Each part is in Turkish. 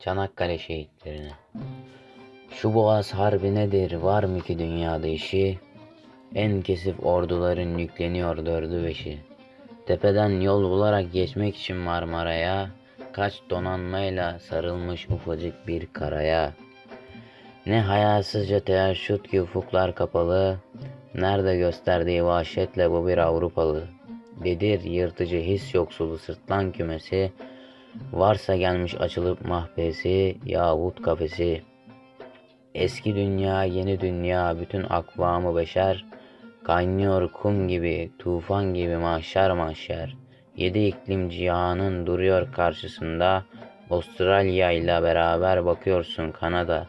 Çanakkale şehitlerine. Şu boğaz harbi nedir var mı ki dünyada işi? En kesif orduların yükleniyor dördü beşi. Tepeden yol bularak geçmek için Marmara'ya, kaç donanmayla sarılmış ufacık bir karaya. Ne hayasızca teaşüt ki ufuklar kapalı, nerede gösterdiği vahşetle bu bir Avrupalı. Dedir yırtıcı his yoksulu sırtlan kümesi, varsa gelmiş açılıp mahbesi yahut kafesi. Eski dünya, yeni dünya, bütün akvamı beşer, kaynıyor kum gibi, tufan gibi mahşer mahşer. Yedi iklim cihanın duruyor karşısında, Avustralya ile beraber bakıyorsun Kanada.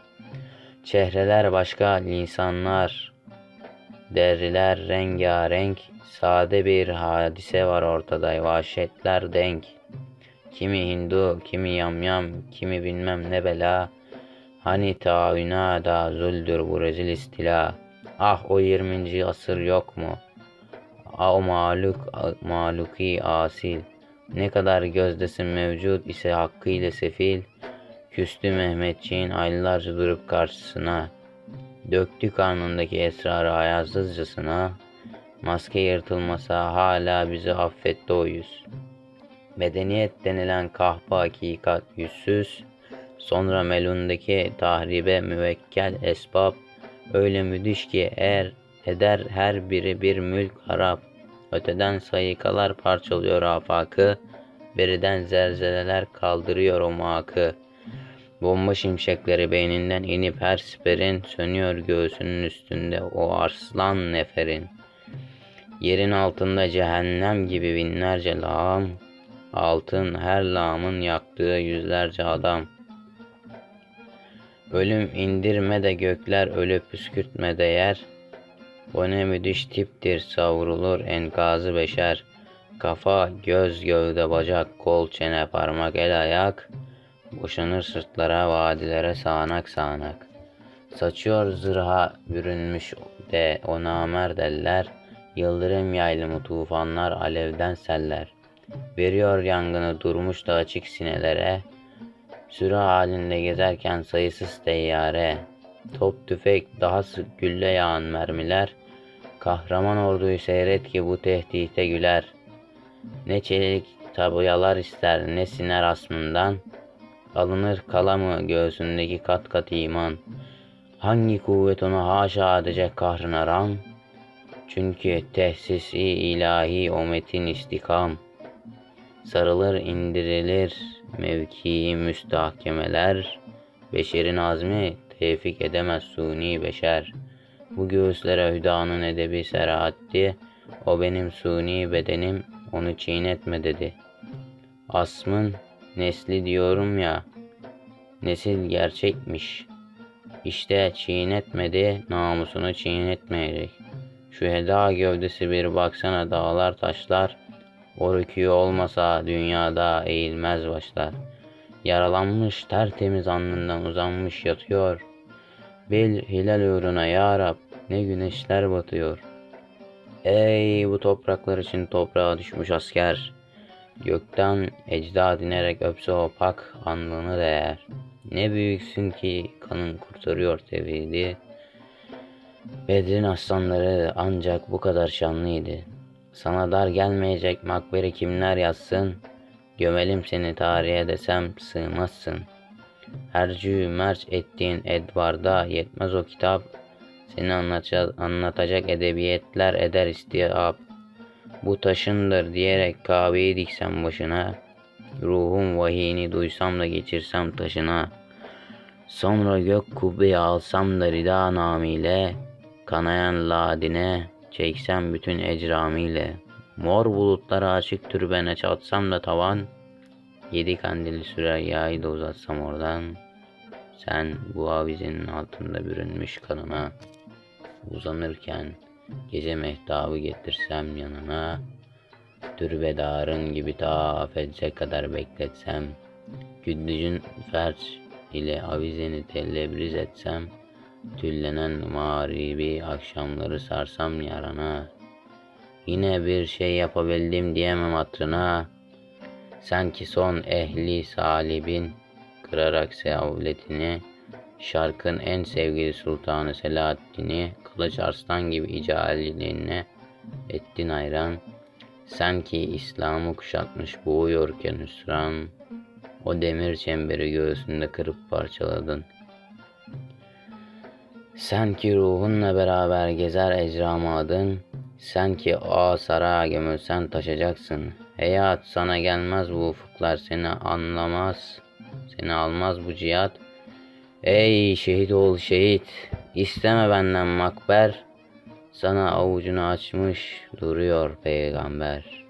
Çehreler başka, lisanlar, deriler rengarenk, sade bir hadise var ortada, vahşetler denk. Kimi Hindu, kimi yamyam, kimi bilmem ne bela, Hani taüna da zuldür bu rezil istila. Ah o 20. asır yok mu? Ah o maluk, maluki asil. Ne kadar gözdesin mevcut ise hakkıyla sefil. Küstü Mehmetçiğin aylarca durup karşısına. Döktü karnındaki esrarı ayarsızcasına. Maske yırtılmasa hala bizi affetti o yüz. Medeniyet denilen kahpa hakikat yüzsüz. Sonra melundaki tahribe müvekkel esbab öyle müdhiş ki er eder her biri bir mülk harap. Öteden sayıkalar parçalıyor afakı, beriden zelzeleler kaldırıyor o makı. Bomba şimşekleri beyninden inip her siperin sönüyor göğsünün üstünde o arslan neferin. Yerin altında cehennem gibi binlerce lağım, altın her lağımın yaktığı yüzlerce adam.'' Ölüm indirme de gökler ölüp püskürtme de yer. O ne müdhiş tiptir savrulur enkazı beşer. Kafa, göz, gövde, bacak, kol, çene, parmak, el, ayak. Boşanır sırtlara, vadilere sağanak sağanak. Saçıyor zırha bürünmüş de o namerd eller. Yıldırım yaylımı tufanlar alevden seller. Veriyor yangını durmuş da açık sinelere. Sürü halinde gezerken sayısız teyyare, top tüfek, daha sık gülle yağan mermiler, kahraman orduyu seyret ki bu tehdite güler. Ne çelik tabuyalar ister ne siner asmından, alınır kalamı göğsündeki kat kat iman. Hangi kuvvet onu haşa edecek kahrına ram? Çünkü tehsisi ilahi o metin istikam. Sarılır indirilir mevkii müstahkemeler, beşerin azmi tevfik edemez suni beşer. Bu göğüslere hüdanın edebi serahatti, o benim suni bedenim, onu çiğnetme dedi. Asmın nesli diyorum ya, nesil gerçekmiş. İşte çiğnetmedi, namusunu çiğnetmeyecek. Şu heda gövdesi bir baksana dağlar taşlar, o rükû olmasa dünyada eğilmez başlar. Yaralanmış tertemiz alnından uzanmış yatıyor. Bil hilal uğruna ya Rab ne güneşler batıyor. Ey bu topraklar için toprağa düşmüş asker. Gökten ecdad inerek öpse o pak anlığını değer. Ne büyüksün ki kanın kurtarıyor tevhidi. Bedrin aslanları ancak bu kadar şanlıydı. Sana dar gelmeyecek makbere kimler yazsın? Gömelim seni tarihe desem sığmazsın. Hercü merç ettiğin Edvarda yetmez o kitap. Seni anlatacak, anlatacak edebiyetler eder istiyap. Bu taşındır diyerek kahveyi diksem başına. Ruhum vahiyini duysam da geçirsem taşına. Sonra gök kubbeyi alsam da rida namiyle. Kanayan ladine Çeksem bütün ecramiyle, mor bulutlara açık türbene çatsam da tavan, yedi kandili sürer yağı da uzatsam oradan, sen bu avizenin altında bürünmüş kanına, uzanırken gece mehtabı getirsem yanına, türbedarın gibi ta affedecek kadar bekletsem, gündüzün ferç ile avizeni tellebriz etsem, Tüllenen mağribi akşamları sarsam yarana. Yine bir şey yapabildim diyemem hatırına. Sen ki son ehli salibin kırarak sevletini, şarkın en sevgili sultanı Selahaddin'i, kılıç arslan gibi icaliliğine ettin hayran. Sen ki İslam'ı kuşatmış boğuyorken hüsran, o demir çemberi göğsünde kırıp parçaladın. Sen ki ruhunla beraber gezer ecramadın, sen ki o saraya gömülsen taşacaksın. Hayat sana gelmez bu ufuklar seni anlamaz, seni almaz bu cihat. Ey şehit ol şehit, isteme benden makber, sana avucunu açmış duruyor peygamber.''